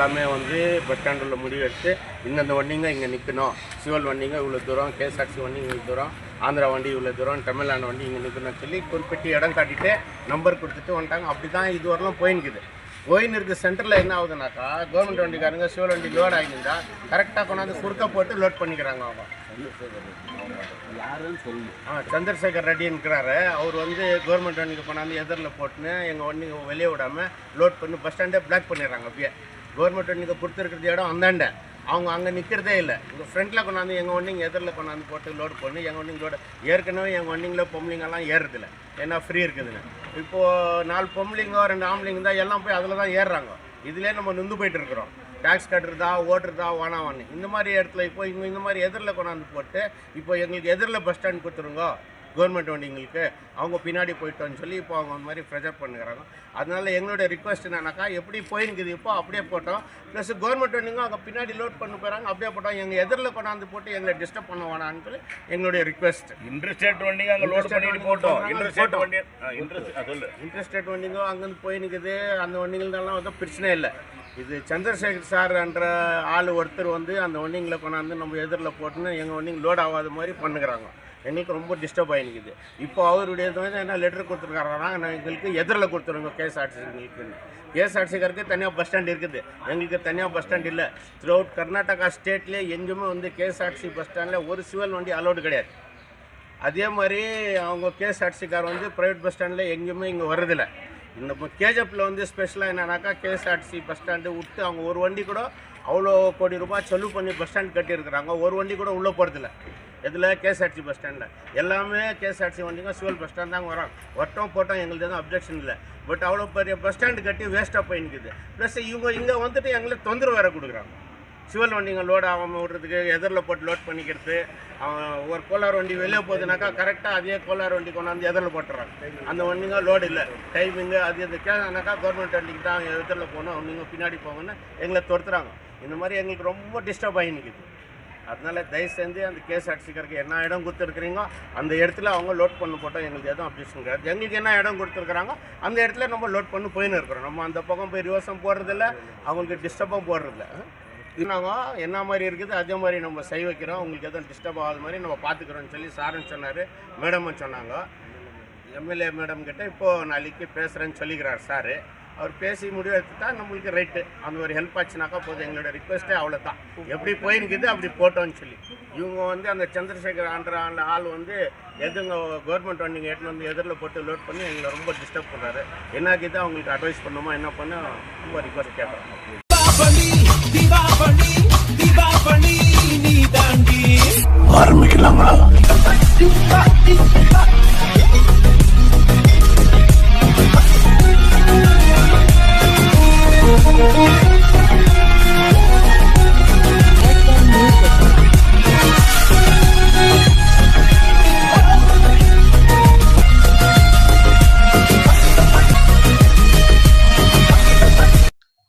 எல்லாமே வந்து பஸ் ஸ்டாண்டில் முடிவெடுத்து இந்தந்த வண்டிங்க இங்கே நிற்கணும் சிவல் வண்டிங்க இவ்வளோ தூரம் கேஎஸ்ஆர்சி வண்டி இவ்வளோ தூரம் ஆந்திரா வண்டி இவ்வளோ தூரம் தமிழ்நாடு வண்டி இங்கே நிற்கணும்னு சொல்லி குறிப்பிட்டு இடம் காட்டிட்டு நம்பர் கொடுத்துட்டு வந்துட்டாங்க. அப்படி தான் இதுவரெல்லாம் போயின்னுக்குது. போயின்னு இருக்க சென்டரில் என்ன ஆகுதுனாக்கா? கவர்மெண்ட் வண்டிக்காரங்க சிவல் வண்டி லோட் ஆகிருந்தா கரெக்டாக கொண்டாந்து குறுக்க போட்டு லோட் பண்ணிக்கிறாங்க அவங்க. யாருன்னு சொல்லு ஆ சந்திரசேகர் ரெட்டின்னுக்கிறாரு அவர் வந்து கவர்மெண்ட் வண்டிக்கு கொண்டாந்து எதிரில் போட்டுன்னு எங்கள் வண்டிங்க வெளியே விடாமல் லோட் பண்ணி பஸ் ஸ்டாண்டே பிளாக் பண்ணிடுறாங்க அப்படியே. கவர்மெண்ட் வண்டிக்கு கொடுத்துருக்கிறது இடம் அந்தாண்ட அவங்க அங்கே நிற்கிறதே இல்லை. இங்கே ஃப்ரண்ட்டில் கொண்டாந்து எங்கள் வண்டிங்க எதிரில் கொண்டாந்து போட்டு லோட் பண்ணி எங்கள் வண்டிங்க லோடு ஏற்கனவே எங்கள் வண்டிங்கள பொம்பளைங்கெல்லாம் ஏறுறதில்ல. ஏன்னா ஃப்ரீ இருக்குதுன்னு. இப்போது நாலு பொம்பளைங்க ரெண்டு ஆம்பளைங்க தான் எல்லாம் போய் அதில் தான் ஏறுறாங்க. இதுலேயே நம்ம நின்று போயிட்டு இருக்கிறோம். டேக்ஸ் கட்டுறதா ஓட்டுறதா வானாவான்னு இந்த மாதிரி இடத்துல இப்போ இங்கே இந்த மாதிரி எதிரில் கொண்டாந்து போட்டு இப்போ எங்களுக்கு எதிரில் பஸ் ஸ்டாண்ட் கொடுத்துருங்க. கவர்மெண்ட் வண்டிங்களுக்கு அவங்க பின்னாடி போயிட்டோன்னு சொல்லி இப்போ அவங்க அந்த மாதிரி ப்ரெஷர் பண்ணுறாங்க அதனால எங்களோட ரிக்வஸ்ட் என்னன்னாக்கா எப்படி போயிருக்குது இப்போ அப்படியே போட்டோம். ப்ளஸ் கவர்மெண்ட் வண்டிங்க அவங்க பின்னாடி லோட் பண்ண போகிறாங்க அப்படியே போட்டோம். எங்கள் எதிரில் கொண்டாந்து போட்டு எங்களை டிஸ்டர்ப் பண்ண வேணான்னு சொல்லி எங்களுடைய ரிக்வஸ்ட் இன்டர்ஸ்டேட் வண்டிங்க அங்க லோட் பண்ணிட்டு போட்டோம். இன்டர்ஸ்டேட். வண்டி இன்ட்ரெஸ்டேட் வண்டிங்க அங்கேருந்து போய் நிற்குது அந்த வண்டிங்கள்லாம் வந்து பிரச்சனை இல்லை. இது சந்திரசேகர் சார்ன்ற ஆள் ஒருத்தர் வந்து அந்த வண்டிங்களை கொண்டாந்து நம்ம எதிரில் போட்டுன்னு எங்கள் வண்டிங்க லோட் ஆகாத மாதிரி பண்ணுகிறாங்க. எங்களுக்கு ரொம்ப டிஸ்டர்ப் ஆகி இப்போ அவருடைய என்ன லெட்டர் கொடுத்துருக்காருன்னா எங்களுக்கு எதிரில் கொடுத்துருங்க கேஎஸ்ஆர்டிசிங்களுக்கு கேஎஸ்ஆர்டிசிக்காருக்கு தனியாக பஸ் ஸ்டாண்ட் இருக்குது. எங்களுக்கு தனியாக பஸ் ஸ்டாண்ட் இல்லை. த்ரூ அவுட் கர்நாடகா ஸ்டேட்லேயே எங்கேயுமே வந்து கேஎஸ்ஆர்டிசி பஸ் ஸ்டாண்டில் ஒரு சிவன் வண்டி அலோடு கிடையாது. அதே மாதிரி அவங்க கேஎஸ்ஆர்டிசிக்கார் வந்து ப்ரைவேட் பஸ் ஸ்டாண்டில் எங்கேயுமே இங்கே வரதில்லை இந்த கேஜப்பில் வந்து ஸ்பெஷலாக என்னன்னாக்கா கேஎஸ்ஆர்டிசி பஸ் ஸ்டாண்டு விட்டு அவங்க ஒரு வண்டி கூட அவ்வளோ கோடி ரூபாய் செலவு பண்ணி பஸ் ஸ்டாண்ட் கட்டியிருக்கிறாங்க. ஒரு வண்டி கூட உள்ளே போகிறதில்ல இதில் கேஎஸ்ஆர்டி பஸ் ஸ்டாண்டில். எல்லாமே கேஎஸ்ஆர்டி வண்டிங்க சிவில் பஸ் ஸ்டாண்ட் தாங்க வரோம். வட்டம் போட்டோம் எங்களுக்கு எதுவும் அப்ஜெக்ஷன் இல்லை. பட் அவ்வளோ பெரிய பஸ் ஸ்டாண்டு கட்டி வேஸ்ட்டாக போய் நிற்குது ப்ளஸ் இவங்க இங்கே வந்துட்டு எங்களுக்கு தொந்தரவு வேறு கொடுக்குறாங்க. சிவில் வண்டிங்க லோட் ஆகாமல் விடுறதுக்கு எதிரில் போட்டு லோட் பண்ணிக்கிறது அவன் ஒரு கோலார் வண்டி வெளியே போகுதுனாக்கா கரெக்டாக அதே கோலார் வண்டி கொண்டாந்து எதிரில் போட்டுறாங்க. அந்த வண்டிங்க லோடு இல்லை. டைமிங்கு அது இது கேனாக்கா கவர்மெண்ட் வண்டிக்கு தான் எதிரில் போகணும் நீங்கள் பின்னாடி போங்கன்னு எங்களை துரத்துறாங்க. இந்த மாதிரி எங்களுக்கு ரொம்ப டிஸ்டர்ப் ஆகி நிற்குது அதனால தயவு செஞ்சு அந்த கேஸ் அடிச்சுக்கிறதுக்கு என்ன இடம் கொடுத்துருக்குறீங்க அந்த இடத்துல அவங்க லோட் பண்ண போட்டோம் எங்களுக்கு எதுவும் அப்ஜெக்ஷன் கிடையாது. எங்களுக்கு என்ன இடம் கொடுத்துருக்குறாங்க அந்த இடத்துல நம்ம லோட் பண்ணி போயின்னு இருக்கிறோம். நம்ம அந்த பக்கம் போய் ரிவர்ஸும் போடுறதில்ல அவங்களுக்கு டிஸ்டர்பும் போடுறதில்ல. நாங்கள் என்ன மாதிரி இருக்குது? அதே மாதிரி நம்ம செய் வைக்கிறோம். உங்களுக்கு எதுவும் டிஸ்டர்ப் ஆகாத மாதிரி நம்ம பார்த்துக்கிறோன்னு சொல்லி சாருன்னு சொன்னார் மேடம்னு சொன்னாங்க. எம்எல்ஏ மேடம் கிட்ட இப்போது நாளைக்கு பேசுகிறேன்னு சொல்லிக்கிறார் சார். அவர் பேசி முடிவு எடுத்துட்டா நம்மளுக்கு ரைட்டு அந்த ஒரு ஹெல்ப் ஆச்சுனாக்கா போதும். எங்களோட ரிக்வெஸ்ட்டே அவ்வளோதான் எப்படி போயிருக்குது அப்படி போட்டோன்னு சொல்லி. இவங்க வந்து அந்த சந்திரசேகர் ஆண்ட அந்த ஆள் வந்து எதுங்க கவர்மெண்ட் வண்டிங்க எடுத்துன்னு வந்து எதிரில் போட்டு லோட் பண்ணி எங்களை ரொம்ப டிஸ்டர்ப் பண்ணுறாரு என்னாக்கிது அவங்களுக்கு அட்வைஸ் பண்ணுமா? என்ன பண்ண? ரொம்ப ரிக்வஸ்ட் கேட்குறோம். தீபாவளி